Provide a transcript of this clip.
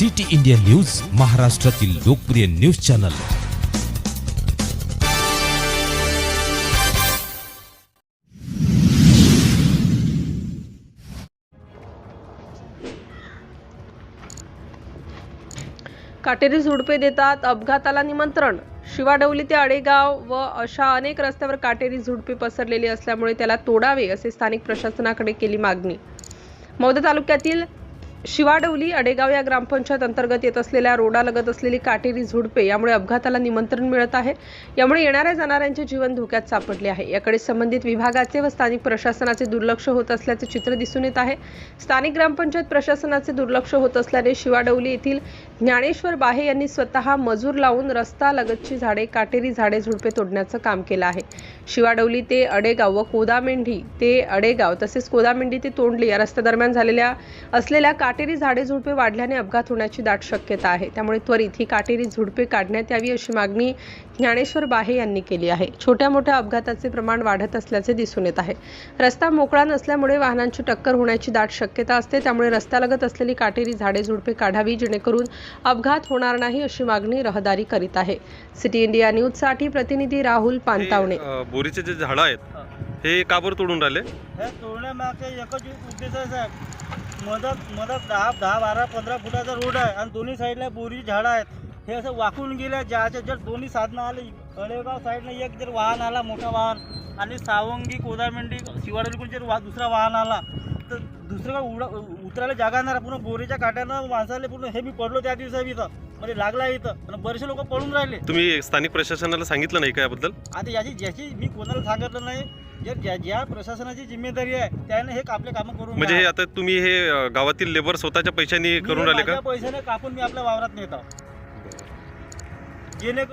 City India news महाराष्ट्रातील लोकप्रिय news channel. काटेरी झुडपे देतात अपघाताला निमंत्रण. शिवाडवली ते आडेगाव व अशा अनेक रस्त्यावर काटेरी झुडपे पसरलेली असल्यामुळे त्याला तोडावे असे स्थानिक प्रशासनाकडे केली मागणी. मौदा तालुक्यातील शिवाडवली अडेगाव या ग्रामपंचायत अंतर्गत येत असलेल्या रोडालगत असलेली काटेरी झुडपे यामुळे अपघाताला निमंत्रण मिळत आहे. यामुळे येणाऱ्या जाणाऱ्यांचे जीवन धोक्यात सापडले आहे. याकडे संबंधित विभागाचे व स्थानिक प्रशासनाचे दुर्लक्ष होत असल्याचे चित्र दिसून येत आहे. स्थानिक ग्रामपंचायत प्रशासनाचे दुर्लक्ष होत असल्याने शिवाडवली येथील ज्ञानेश्वर बाहे यांनी स्वतः मजूर लावून रस्ता लगतची झाडे काटेरी झाडे झुडपे तोडण्याचं काम केलं आहे. शिवाडवली ते अडेगाव व कोदामेंढी ते अडेगाव तसेच कोदामेंढी ते तोंडली या रस्त्यादरम्यान झालेल्या असलेल्या काटेरी झाडे झुडपे वाढल्याने अपघात होण्याची दाट शक्यता आहे. त्यामुळे त्वरित ही काटेरी झुडपे काढण्यात यावी अशी मागणी ज्ञानेश्वर बाहे यांनी केली आहे. छोट्या मोठ्या अपघाताचे प्रमाण वाढत असल्याचे दिसून येत आहे. रस्ता मोकळा नसल्यामुळे वाहनांची टक्कर होण्याची दाट शक्यता असते. त्यामुळे रस्त्यालगत असलेली काटेरी झाडे झुडपे काढावी जेणेकरून अपघात होणार नाही अशी मागणी रहदारी करीत आहे. सिटी इंडिया न्यूजसाठी प्रतिनिधी राहुल पानतावणे. बोरीचे जे झाडं आहेत हे का बरं तोडून राहिले? हे तोडण्यामागचे एकच उद्देश आहे साहेब. मदत मदत दहा दहा बारा पंधरा फुटाचा रोड आहे आणि दोन्ही साईडला बोरी झाडं आहेत. हे असं वाकून गेल्या ज्याच्या जर दोन्ही साधनं आली. अळेगाव साईडनं एक जर वाहन आला मोठा वाहन आणि सावंगी कोदामेंडी शिवाडलीकडून जर वा दुसरा वाहन आला दुसरं काय उडा उतरायला जागा नाही पूर्ण बोरीच्या काट्यानं माणसाला पूर्ण हे मी पडलो त्या दिवसा इथं. म्हणजे लागला इथं. आणि बरेचसे लोक पळून राहिले. तुम्ही स्थानिक प्रशासनाला सांगितलं नाही का याबद्दल? आता याची ज्याची मी कोणाला सांगितलं नाही. जर ज्या ज्या प्रशासनाची जिम्मेदारी आहे त्याने हे आपले कामं करून म्हणजे हे. आता तुम्ही हे गावातील लेबर स्वतःच्या पैशानी करून राहिले का? पैशाने कापून मी आपल्या वावरात नेतो. जेणे